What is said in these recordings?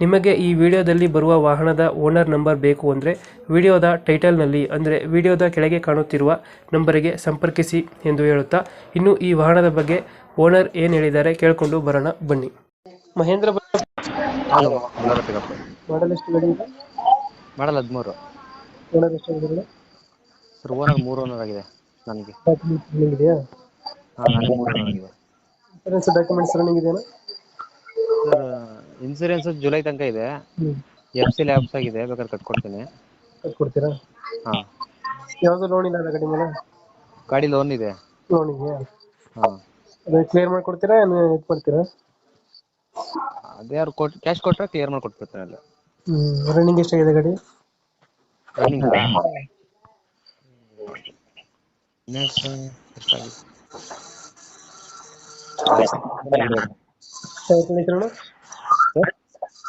ನಿಮಗೆ ಈ ವಿಡಿಯೋದಲ್ಲಿ ಬರುವ ವಾಹನದ ಓನರ್ ನಂಬರ್ ಬೇಕು ಅಂದರೆ ವಿಡಿಯೋದ ಟೈಟಲ್ನಲ್ಲಿ ಅಂದರೆ ವಿಡಿಯೋದ ಕೆಳಗೆ ಕಾಣುತ್ತಿರುವ ನಂಬರಿಗೆ ಸಂಪರ್ಕಿಸಿ ಎಂದು ಹೇಳುತ್ತಾ ಇನ್ನು ಈ ವಾಹನದ ಬಗ್ಗೆ ಓನರ್ ಏನು ಹೇಳಿದ್ದಾರೆ ಕೇಳಿಕೊಂಡು ಬರೋಣ ಬನ್ನಿ. Mahindra hello Bolero pickup model ಎಷ್ಟು ಗಾಡಿ ಇದೆ? ಮಾಡಲ್ ಹದಿಮೂರು. ಓನರ್ ಎಷ್ಟು ಆಗಿದ್ದಾರೆ ಸರ್ ಓನರ್ ಮೂರು ಓನರ್ ಆಗಿದೆ ನನಗೆ. ರನ್ನಿಂಗ್ ಇದೆಯಾ? ಹಾಂ ನನಗೆ ಮೂರು ಓನರ್ ಆಗಿದೆ. ಇನ್ಸೂರೆನ್ಸ್ ಡಾಕ್ಯುಮೆಂಟ್ಸ್ ರನ್ನಿಂಗ್ ಇದೆಯಾ? ಸರ್ ಇನ್ಸೂರೆನ್ಸ್ ಜುಲೈ ತನಕ ಇದೆ. ಎಫ್ಸಿ ಎಫ್ ಸಿ ಲ್ಯಾಬ್ಸ್ ಆಗಿದೆ ಬೇಕಾದ್ರೆ ಕಟ್ಕೊಡ್ತೀನಿ. ಕೊಡ್ತೀರಾ ಹಾ. ಯಾವುದು ಲೋನ್ ಇಲ್ಲ ಅಲ್ಲ ಗಾಡಿ ಮೇಲೆ ಗಾಡಿ ಲೋನ್ ಇದೆ. ಲೋನ್ ಇದೆಯಾ ಹಾ. ಅದು ಕ್ಲಿಯರ್ ಮಾಡ್ಕೊಡ್ತೀರಾ ಏನು ಇದು ಮಾಡ್ತೀರಾ? ಅದೇ ಅವ್ರು ಕೊಟ್ ಕ್ಯಾಶ್ ಕೊಟ್ಟರೆ ಕ್ಲಿಯರ್ ಮಾಡಿ ಕೊಟ್ಬಿಡ್ತೀನಿ ಅಲ್ಲ. ಹ್ಞೂ ರನ್ನಿಂಗ್ ಎಷ್ಟಾಗಿದೆ ಗಾಡಿ? ರನ್ನಿಂಗ್ ಎಷ್ಟಾಗಿದೆ? ಕಂಡೀಷನ್ ಟೈರ್ ಕಂಡೀಷನ್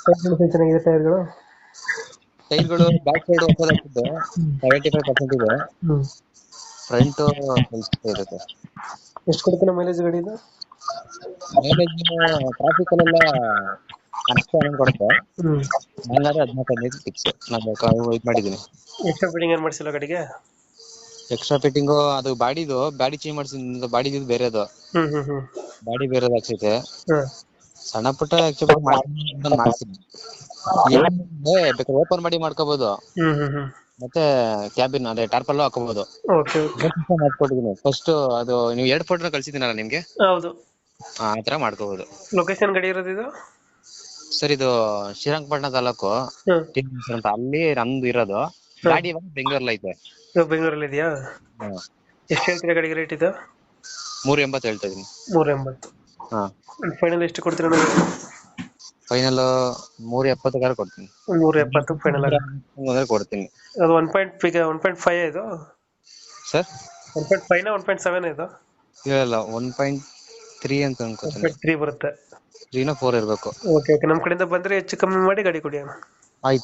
ಚೆನ್ನಾಗಿದೆ ಟೈರ್ಗಳು? ಟೈರ್ಗಳು ಬ್ಯಾಕ್ ಸೈಡ್ ಓಪನ್ ಹಾಕಿದ್ದು ಸೆವೆಂಟಿ ಫೈವ್ ಪರ್ಸೆಂಟ್ ಇದೆ ಫ್ರಂಟ್ ಇರುತ್ತೆ. ಎಷ್ಟು ಕೊಡ್ತಾನೆ ಮೈಲೇಜ್ ಗಾಡಿ ಇದು ಮೈಲೇಜ್ ಟ್ರಾಫಿಕ್ ಅಲ್ಲೆಲ್ಲ ಅಷ್ಟು ಹನ್ನೊಂದು ಕೊಡುತ್ತೆ. ನಾನಾದ್ರೆ ಹದಿನಾಲ್ಕು ಹದಿನೈದು ಫಿಕ್ಸ್ ನಾನು ಇದು ಮಾಡಿದ್ದೀನಿ. ಎಕ್ಸ್ಟ್ರಾ ಫಿಟ್ಟಿಂಗ್ ಏನು ಮಾಡಿಸಿಲ್ಲ ಗಾಡಿಗೆ? ಎಕ್ಸ್ಟ್ರಾ ಫಿಟ್ಟಿಂಗು ಅದು ಬಾಡಿದು ಬಾಡಿ ಚೇಂಜ್ ಮಾಡಿಸಿದ ಬಾಡಿದು ಬೇರೆದು. ಬಾಡಿ ಬೇರೆದು ಹಾಕ್ಸೈತೆ ಸಣ್ಣ ಪುಟ್ಟ ಆಕ್ಚುಲಿ ಮಾಡ್ತೀನಿ ಬೇಕಾದ್ರೆ ಓಪನ್ ಮಾಡಿ ಮಾಡ್ಕೋಬಹುದು ಮತ್ತೆ ಕ್ಯಾಬಿನ್ ಅದೇ ಟಾರ್ಪಲ್ಲು ಹಾಕೋಬಹುದು ಓಕೆ ಓಕೆ ಮಾಡ್ಕೊಟ್ಟಿದ್ದೀನಿ ಫಸ್ಟ್ ಅದು ನೀವು ಎರಡು ಫೋಟೋ ಕಳ್ಸಿದ್ದೀನಲ್ಲ ನಿಮ್ಗೆ? ಹೌದು. ಆ ತರ ಮಾಡ್ಕೋಬಹುದು ಲೊಕೇಶನ್ ಗಡಿ ಇರೋದು ಇದು? ಸರ್ ಇದು ಶ್ರೀರಂಗಪಟ್ಟಣ ತಾಲೂಕು. ಹಾಂ ಟಿ ಅಂತ. ಅಲ್ಲಿ ನಮ್ದು ಇರೋದು. ಗಾಡಿ ಇವಾಗ ಬೆಂಗಳೂರಲ್ಲಿ ಐತೆ. ಬೆಂಗಳೂರಲ್ಲಿ ಇದೆಯಾ? ಹ್ಮ್. ಎಷ್ಟು ಹೇಳ್ತೀರಾ ಗಾಡಿಗೆ ರೇಟ್ ಇದು? ಮೂರ್ ಎಂಬತ್ತು ಹೇಳ್ತಾ ಇದೀನಿ. ಎಂಬತ್ತು. ಹಾ. ಫೈನಲ್ ಎಷ್ಟು ಕೊಡ್ತೀರಾ ನನಗೆ ಫೈನಲ್ ಮೂರು ಎಪ್ಪತ್ತಕ್ಕಾದ್ರೆ ಕೊಡ್ತೀನಿ. ನೂರ ಎಪ್ಪತ್ತು ಫೈನಲ್ ಅಂದ್ರೆ ಕೊಡ್ತೀನಿ. ಅದು ಒನ್ ಪಾಯಿಂಟ್ ಫಿಗ ಒನ್ ಪಾಯಿಂಟ್ ಫೈವ್ ಇದು? ಸರ್ ಒನ್ ಪಾಯಿಂಟ್ ಫೈವ್ನ ಒನ್ ಪಾಯಿಂಟ್ ಸೆವೆನ್ ಇದು? ಇಲ್ಲ ಒನ್ ಪಾಯಿಂಟ್ ತ್ರೀ ಅಂತ ಅನ್ಕೋತೀನಿ. ತ್ರೀ ಬರುತ್ತೆ. ತ್ರೀನ ಫೋರ್ ಇರಬೇಕು. ಓಕೆ ಓಕೆ ನಮ್ಮ ಕಡೆಯಿಂದ ಬಂದ್ರೆ ಹೆಚ್ಚು ಕಮ್ಮಿ ಮಾಡಿ ಗಾಡಿ ಕೊಡಿ ಅಣ್ಣ. ಆಯ್ತು.